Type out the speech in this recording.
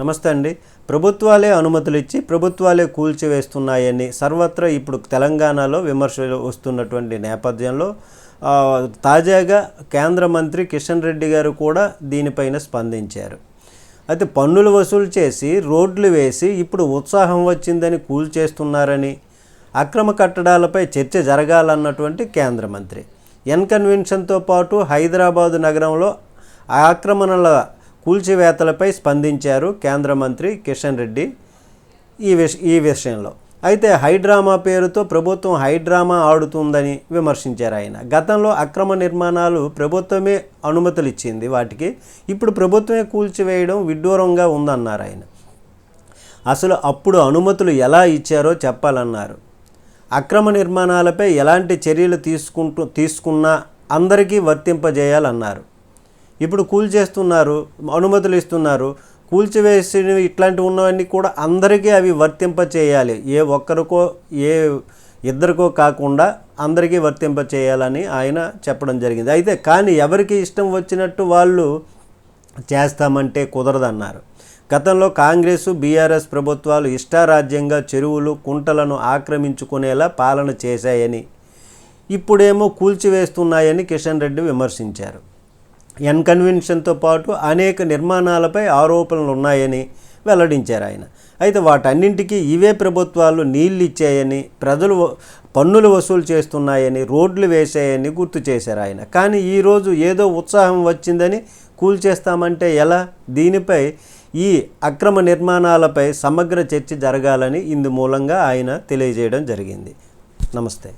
నమస్తే అండి. ప్రభుత్వాలే అనుమతులు ఇచ్చి ప్రభుత్వాలే కూల్చివేస్తున్నాయని సర్వత్రా ఇప్పుడు తెలంగాణలో విమర్శలు వస్తున్నటువంటి నేపథ్యంలో తాజాగా కేంద్ర మంత్రి కిషన్ రెడ్డి గారు కూడా దీనిపైన స్పందించారు. అయితే పన్నులు వసూలు చేసి రోడ్లు వేసి ఇప్పుడు ఉత్సాహం వచ్చిందని కూల్చేస్తున్నారని అక్రమ కట్టడాలపై చర్చ జరగాలన్నటువంటి కేంద్ర మంత్రి. ఎన్ కన్వెన్షన్తో పాటు హైదరాబాదు నగరంలో ఆక్రమణల కూల్చివేతలపై స్పందించారు కేంద్ర మంత్రి కిషన్ రెడ్డి ఈ విష ఈ విషయంలో. అయితే హైడ్రామా పేరుతో ప్రభుత్వం హైడ్రామా ఆడుతుందని విమర్శించారు ఆయన. గతంలో అక్రమ నిర్మాణాలు ప్రభుత్వమే అనుమతులు ఇచ్చింది వాటికి. ఇప్పుడు ప్రభుత్వమే కూల్చివేయడం విడ్డూరంగా ఉందన్నారు ఆయన. అసలు అప్పుడు అనుమతులు ఎలా ఇచ్చారో చెప్పాలన్నారు. అక్రమ నిర్మాణాలపై ఎలాంటి చర్యలు తీసుకుంటూ తీసుకున్నా అందరికీ వర్తింపజేయాలన్నారు. ఇప్పుడు కూల్చేస్తున్నారు అనుమతులు ఇస్తున్నారు. కూల్చివేసినవి ఇట్లాంటివి ఉన్నవన్నీ కూడా అందరికీ అవి వర్తింప చేయాలి ఏ ఒక్కరికో ఏ ఇద్దరికో కాకుండా అందరికీ వర్తింప చేయాలని ఆయన చెప్పడం జరిగింది. అయితే కానీ ఎవరికి ఇష్టం వచ్చినట్టు వాళ్ళు చేస్తామంటే కుదరదన్నారు. గతంలో కాంగ్రెస్ బీఆర్ఎస్ ప్రభుత్వాలు ఇష్టారాజ్యంగా చెరువులు కుంటలను ఆక్రమించుకునేలా పాలన చేశాయని ఇప్పుడేమో కూల్చివేస్తున్నాయని కిషన్ రెడ్డి విమర్శించారు. ఎన్ కన్వెన్షన్తో పాటు అనేక నిర్మాణాలపై ఆరోపణలు ఉన్నాయని వెల్లడించారు ఆయన. అయితే వాటన్నింటికీ ఇవే ప్రభుత్వాలు నీళ్ళు ఇచ్చాయని ప్రజలు పన్నులు వసూలు చేస్తున్నాయని రోడ్లు వేసాయని గుర్తు చేశారు ఆయన. కానీ ఈరోజు ఏదో ఉత్సాహం వచ్చిందని కూల్చేస్తామంటే ఎలా? దీనిపై ఈ అక్రమ నిర్మాణాలపై సమగ్ర చర్చ జరగాలని ఇందు మూలంగా ఆయన తెలియజేయడం జరిగింది. నమస్తే.